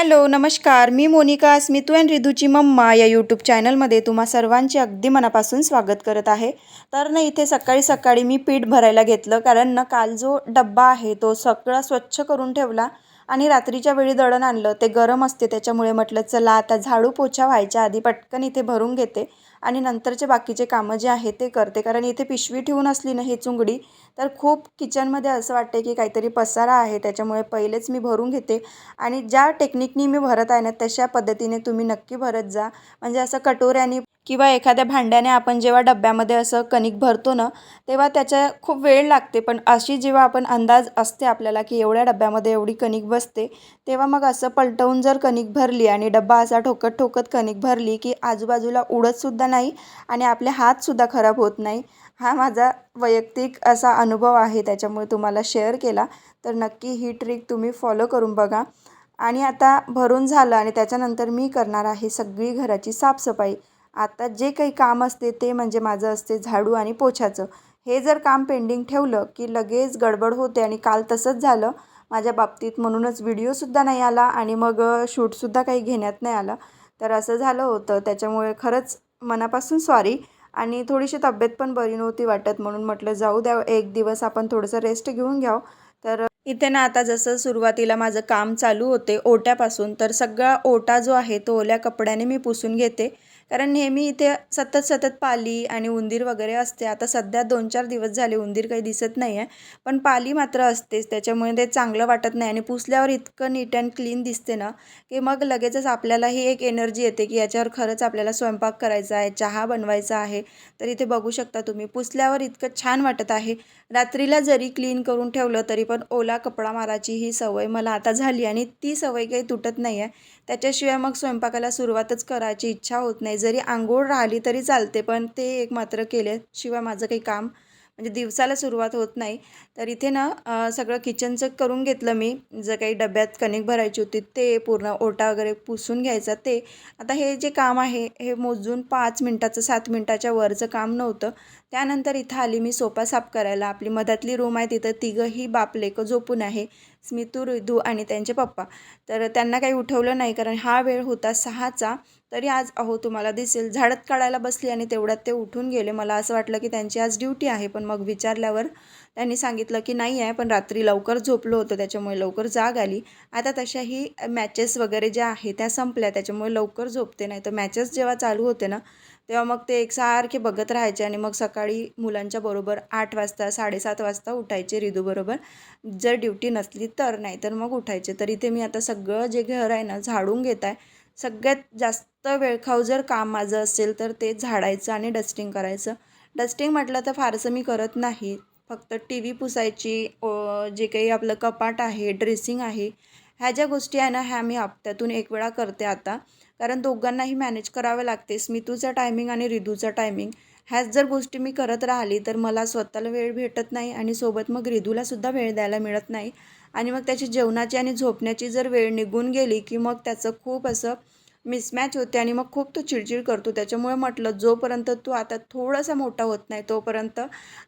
Hello नमस्कार. मी Monika Smitu and रिधूची मम्मा या यूट्यूब चॅनलमध्ये तुम्हा सर्वांचे अगदी मनापासून स्वागत करत आहे. तर ना इथे सकाळी सकाळी मी पीठ भरायला घेतलं कारण ना काल जो डब्बा आहे तो सगळा स्वच्छ करून ठेवला आणि रात्रीच्या वेळी दळण आणलं. ते गरम असते त्याच्यामुळे म्हटलं चला आता झाडू पोछा व्हायच्या आधी पटकन इथे भरून घेते. आणि नंतरचे बाकीचे कामं जे आहे ते करते. कारण इथे पिशवी ठेवून असली ना ही चुंगडी तर खूप किचनमध्ये असं वाटते की काहीतरी पसारा आहे. त्याच्यामुळे पहिलेच मी भरून घेते. आणि ज्या टेक्निकनी मी भरत आहे ना तशा पद्धतीने तुम्ही नक्की भरत जा. म्हणजे असं कटोऱ्याने किंवा एखाद्या भांड्याने आपण जेव्हा डब्यामध्ये असं कणिक भरतो ना तेव्हा त्याच्या खूप वेळ लागते. पण अशी जेव्हा आपण अंदाज असते आपल्याला की एवढ्या डब्यामध्ये एवढी कणिक बसते तेव्हा मग असं पलटवून जर कणिक भरली आणि डब्बा असा ठोकत ठोकत कणिक भरली की आजूबाजूला उडतसुद्धा नाही आणि आपले हातसुद्धा खराब होत नाही. हा माझा वैयक्तिक असा अनुभव आहे त्याच्यामुळे तुम्हाला शेअर केला. तर नक्की ही ट्रिक तुम्ही फॉलो करून बघा. आणि आता भरून झालं आणि त्याच्यानंतर मी करणार आहे सगळी घराची साफसफाई. आता जे काही काम असते ते म्हणजे माझं असते झाडू आणि पोछाचं हे जर काम पेंडिंग ठेवलं की लगेच गडबड होते आणि काल तसंच झालं माझ्या बाबतीत म्हणूनच व्हिडिओसुद्धा नाही आला आणि मग शूटसुद्धा काही घेण्यात नाही आलं. तर असं झालं होतं. त्याच्यामुळे खरंच मनापासून सॉरी आणि थोडीशी तब्येत पण बरी नव्हती वाटत म्हणून म्हटलं जाऊ द्या एक दिवस आपण थोडंसं रेस्ट घेऊन घ्यावं. तर इथे ना आता जसं सुरुवातीला माझं काम चालू होते ओट्यापासून तर सगळा ओटा जो आहे तो ओल्या कपड्याने मी पुसून घेते. कारण नेहमी इथे सतत सतत पाली आणि उंदीर वगैरे असते. आता सध्या दोन चार दिवस झाले उंदीर काही दिसत नाही आहे पण पाली मात्र असतेच. त्याच्यामुळे ते चांगलं वाटत नाही आणि पुसल्यावर इतकं नीट अँड क्लीन दिसते ना की मग लगेचच आपल्यालाही एक एनर्जी येते की याच्यावर खरंच आपल्याला स्वयंपाक करायचा आहे चहा बनवायचा आहे. तर इथे बघू शकता तुम्ही पुसल्यावर इतकं छान वाटत आहे. रात्रीला जरी क्लीन करून ठेवलं तरी पण ओला कपडा मारायची ही सवय मला आता झाली आणि ती सवय काही तुटत नाही आहे त्याच्याशिवाय मग स्वयंपाकाला सुरुवातच करायची इच्छा होत नाही. जरी आंघोळ राहिली तरी चालते पण ते एक मात्र केल्याशिवाय माझं काही काम म्हणजे दिवसाला सुरुवात होत नाही. तर इथे ना सगळं किचनचं करून घेतलं मी. जर काही डब्यात कणिक भरायची होती ते पूर्ण ओटा वगैरे पुसून घ्यायचा ते. आता हे जे काम आहे हे मोजून पाच मिनटाचं सात मिनटाच्या वरचं काम नव्हतं. त्यानंतर इथं आली मी सोपा साफ करायला. आपली मधातली रूम आहे तिथं तिघंही बापलेकं झोपून आहे. स्मितू रिधू आणि त्यांचे पप्पा. तर त्यांना काही उठवलं नाही कारण हा वेळ होता सहाचा. तरी आज अहो तुम्हाला दिसेल झाडत काढायला बसली आणि तेवढ्यात ते उठून गेले. मला असं वाटलं की त्यांची आज ड्युटी आहे पण मग विचारल्यावर त्यांनी सांगितलं की नाही आहे पण रात्री लवकर झोपलो होतं त्याच्यामुळे लवकर जाग आली. आता तशाही मॅचेस वगैरे ज्या आहे त्या संपल्या. त्याच्यामुळे लवकर झोपते नाही. तर मॅचेस जेव्हा चालू होते ना तेव्हा मग ते एकसारखे बघत राहायचे आणि मग सकाळी मुलांच्या बरोबर आठ वाजता साडेसात वाजता उठायचे रिदूबरोबर जर ड्युटी नसली तर नाही तर मग उठायचे. तर इथे मी आता सगळं जे घर आहे ना झाडून घेत आहे. सगळ्यात जास्त वेळखाऊ जर काम माझं असेल तर ते झाडायचं आणि डस्टिंग करायचं. डस्टिंग म्हटलं तर फारसं मी करत नाही. फक्त टी व्ही पुसायची जे काही आपलं कपाट आहे ड्रेसिंग आहे. ह्या ज्या गोष्टी आहे ना ह्या मी हप्त्यातून एक वेळा करते आता. कारण दोघांनाही मॅनेज करावं लागते. स्मितूचा टायमिंग आणि रिदूचा टायमिंग ह्याच जर गोष्टी मी करत राहिली तर मला स्वतःला वेळ भेटत नाही आणि सोबत मग रिदूलासुद्धा वेळ द्यायला मिळत नाही. आणि मग त्याची जेवणाची आणि झोपण्याची जर वेळ निघून गेली की मग त्याचं खूप असं मिसमॅच होते आणि मग खूप तो चिडचिड करतो. त्याच्यामुळे म्हटलं जोपर्यंत तू आता थोडासा मोठा होत नाही तोपर्यंत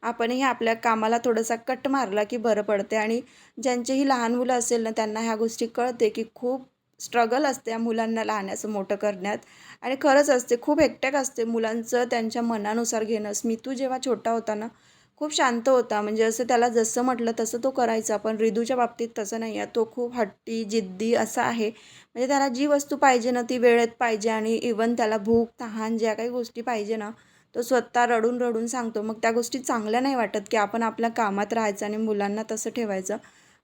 आपणही आपल्या कामाला थोडासा कट मारला की बरं पडते आणि ज्यांचेही लहान मुलं असेल ना त्यांना ह्या गोष्टी कळते की खूप स्ट्रगल असते या मुलांना लहानाचं मोठं करण्यात. आणि खरंच असते खूप एकट्याक असते मुलांचं त्यांच्या मनानुसार घेणं. स्मितू जेव्हा छोटा होता ना खूप शांत होता. म्हणजे असं त्याला जसं म्हटलं तसं तो करायचा. पण रिदूच्या बाबतीत तसं नाही आहे. तो खूप हट्टी जिद्दी असा आहे. म्हणजे त्याला जी वस्तू पाहिजे ना ती वेळेत पाहिजे. आणि इवन त्याला भूक तहान ज्या काही गोष्टी पाहिजे ना तो स्वतः रडून रडून सांगतो. मग त्या गोष्टी चांगल्या नाही वाटत की आपण आपल्या कामात राहायचं आणि मुलांना तसं ठेवायचं.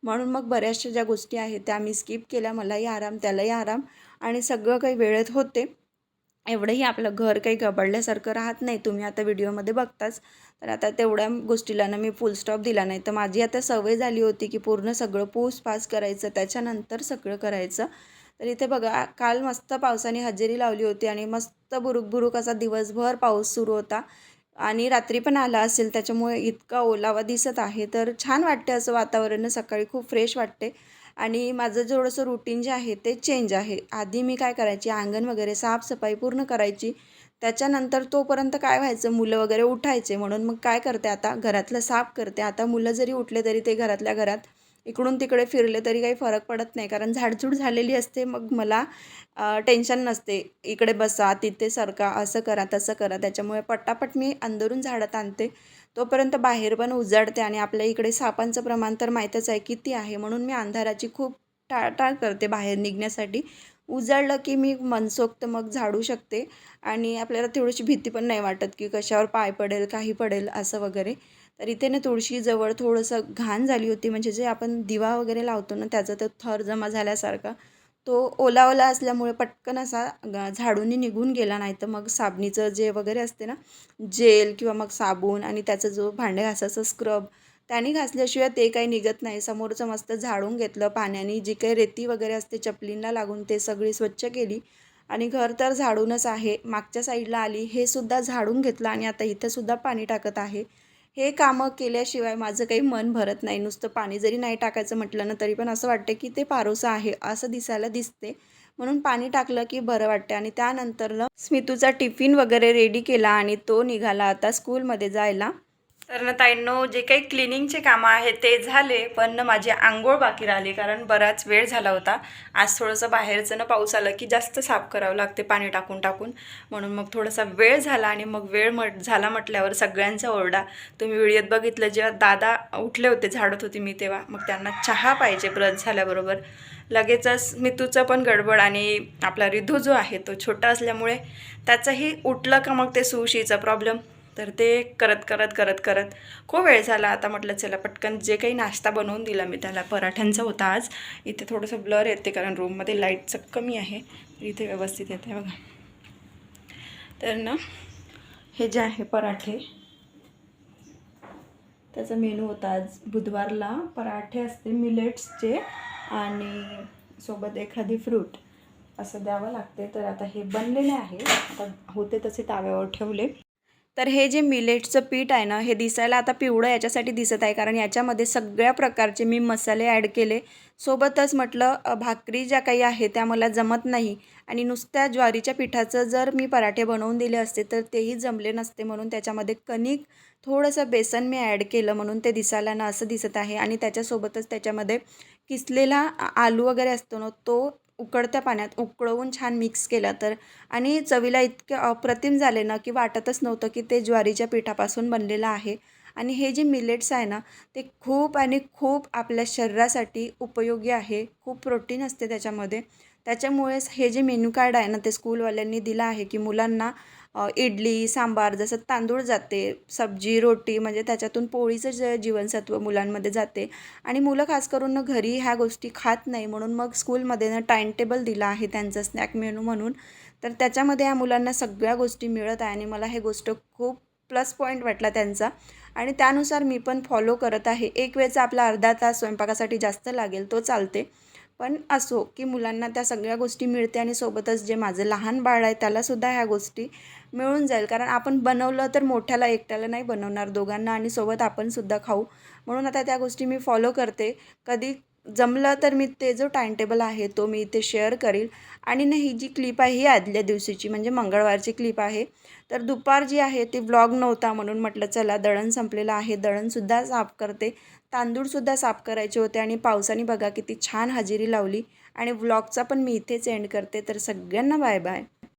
म्हणून मग बऱ्याचशा ज्या गोष्टी आहेत त्या मी स्किप केल्या. मलाही आराम त्यालाही आराम. आणि सगळं काही वेळेत होते. एवढंही आपलं घर काही गबडल्यासारखं राहत नाही. तुम्ही आता व्हिडिओमध्ये बघताच. तर आता तेवढ्या गोष्टीला ना मी फुल स्टॉप दिला नाही. तर माझी आता सवय झाली होती की पूर्ण सगळं पूस पास करायचं त्याच्यानंतर सगळं करायचं. तर इथे बघा काल मस्त पावसाने हजेरी लावली होती आणि मस्त बुरुक बुरुक असा दिवसभर पाऊस सुरू होता. आणि रात्री पण आला असेल त्याच्यामुळे इतका ओलावा दिसत आहे. तर छान वाटते असं वातावरण. सकाळी खूप फ्रेश वाटते आणि माझं थोडंसं रुटीन जे आहे ते चेंज आहे. आधी मी काय करायची? अंगण वगैरे साफसफाई पूर्ण करायची. त्याच्यानंतर तोपर्यंत काय व्हायचं? मुलं वगैरे उठायचे. म्हणून मग काय करते आता? घरातलं साफ करते. आता मुलं जरी उठले तरी ते घरातल्या घरात इकडून तिकडे फिरले तरी काही फरक पडत नाही. कारण झाडझूड झालेली असते मग मला टेन्शन नसते. इकडे बसा तिथे सरका असं करा तसं करा. त्याच्यामुळे पटापट मी अंदरून झाडं आणते. तोपर्यंत बाहेर पण उजाडते आणि आपल्या इकडे सापांचं प्रमाण तर माहीतच आहे किती आहे. म्हणून मी अंधाराची खूप टाळटाळ करते बाहेर निघण्यासाठी. उजाडलं की मी मनसोक्त मग झाडू शकते. आणि आपल्याला थोडीशी भीती पण नाही वाटत की कशावर पाय पडेल काही पडेल असं वगैरे. तर इथे ना तुळशीजवळ थोडंसं घाण झाली होती. म्हणजे जे आपण दिवा वगैरे लावतो ना त्याचा तो थर जमा झाल्यासारखा. तो ओला ओला असल्यामुळे पटकन असा झाडूनी निघून गेला नाही तर मग साबणीचं जे वगैरे असते ना जेल किंवा मग साबण आणि त्याचा जो भांडे घासाचा स्क्रब त्याने घासल्याशिवाय ते काही निघत नाही. समोरचं मस्त झाडून घेतलं पाण्याने. जी काही रेती वगैरे असते चपलींना लागून ते सगळी स्वच्छ केली. आणि घर तर झाडूनच आहे. मागच्या साईडला आली. हे सुद्धा झाडून घेतलं आणि आता इथंसुद्धा पाणी टाकत आहे. हे कामं केल्याशिवाय माझं काही मन भरत नाही. नुसतं पाणी जरी नाही टाकायचं म्हटलं ना तरी पण असं वाटतं की ते पारोसं आहे असं दिसायला दिसते. म्हणून पाणी टाकलं की बरं वाटते. आणि त्यानंतर स्मितूचा टिफिन वगैरे रेडी केला आणि तो निघाला आता स्कूलमध्ये जायला. तर ना ताईंनो जे काही क्लिनिंगचे कामं आहेत ते झाले पण ना माझी आंघोळ बाकी राहिली कारण बराच वेळ झाला होता. आज थोडंसं बाहेरचं ना पाऊस आला की जास्त साफ करावं लागते पाणी टाकून टाकून. म्हणून मग थोडासा वेळ झाला आणि मग वेळ म्हट झाला म्हटल्यावर सगळ्यांचा ओरडा. तुम्ही व्हिडिओत बघितलं जेव्हा दादा उठले होते झाडत होती मी तेव्हा मग त्यांना चहा पाहिजे ब्रश झाल्याबरोबर. लगेचच मितूचं पण गडबड आणि आपला रिधू जो आहे तो छोटा असल्यामुळे त्याचंही उठलं का मग ते सुशीचा प्रॉब्लेम तर ते करत करत करत करत खूप वेळ झाला. आता म्हटलं चला पटकन जे काही नाश्ता बनवून दिला मी त्याला. पराठ्यांचा होता आज. इथे थोडंसं ब्लर येते कारण रूममध्ये लाईटचं कमी आहे. इथे व्यवस्थित येते बघा. तर ना हे जे आहे पराठे त्याचा मेनू होता आज बुधवारला पराठे असते मिलेट्सचे आणि सोबत एखादी फ्रूट असं द्यावं लागते. तर आता हे बनलेले आहे. आता होते तसे ताव्यावर ठेवले. तर हे जे मिलेटचं पीठ आहे ना हे दिसायला आता पिवळं याच्यासाठी दिसत आहे कारण याच्यामध्ये सगळ्या प्रकारचे मी मसाले ॲड केले. सोबतच म्हटलं भाकरी ज्या काही आहे त्या मला जमत नाही आणि नुसत्या ज्वारीच्या पिठाचं जर मी पराठे बनवून दिले असते तर तेही जमले नसते म्हणून त्याच्यामध्ये कणिक थोडंसं बेसन मी ॲड केलं म्हणून ते दिसायला ना असं दिसत आहे. आणि त्याच्यासोबतच त्याच्यामध्ये किसलेला आलू वगैरे असतो ना तो उकळत्या पाण्यात उकळवून छान मिक्स केलं तर. आणि चवीला इतके अप्रतिम झाले ना की वाटतच नव्हतं की ते ज्वारीच्या पिठापासून बनलेलं आहे. आणि हे जे मिलेट्स आहे ना ते खूप आणि खूप आपल्या शरीरासाठी उपयोगी आहे. खूप प्रोटीन असते त्याच्यामध्ये. त्याच्यामुळेच हे जे मेन्यू कार्ड आहे ना ते स्कूलवाल्यांनी दिलं आहे की मुलांना इडली सांबार जसं तांदूळ जाते सब्जी रोटी म्हणजे त्याच्यातून पोळीचं जे जीवनसत्व मुलांमध्ये जाते. आणि मुलं खास करून ना घरी ह्या गोष्टी खात नाही म्हणून मग स्कूलमध्ये ना टाईम टेबल दिला आहे त्यांचं स्नॅक मेनू म्हणून. तर त्याच्यामध्ये या मुलांना सगळ्या गोष्टी मिळत आहे आणि मला हे गोष्ट खूप प्लस पॉईंट वाटला त्यांचा. आणि त्यानुसार मी पण फॉलो करत आहे. एक वेळचा आपला अर्धा तास स्वयंपाकासाठी जास्त लागेल तो चालते. पण असो की मुलांना त्या सगळ्या गोष्टी मिळते आणि सोबतच जे माझं लहान बाळ आहे त्यालासुद्धा ह्या गोष्टी मिळून जाईल. कारण आपण बनवलं तर मोठ्याला एकट्याला नाही बनवणार दोघांना आणि सोबत आपणसुद्धा खाऊ. म्हणून आता त्या गोष्टी मी फॉलो करते. कधी जमलं तर मी ते जो टाईम टेबल आहे तो मी इथे शेअर करील. आणि ना ही जी क्लिप आहे ही आदल्या दिवशीची म्हणजे मंगळवारची क्लिप आहे. तर दुपार जी आहे ती व्लॉग नव्हता म्हणून म्हटलं चला दळण संपलेलं आहे. दळणसुद्धा साफ करते. तांदूळसुद्धा साफ करायचे होते आणि पावसाने बघा किती छान हजेरी लावली. आणि व्लॉगचा पण मी इथेच एंड करते. तर सगळ्यांना बाय बाय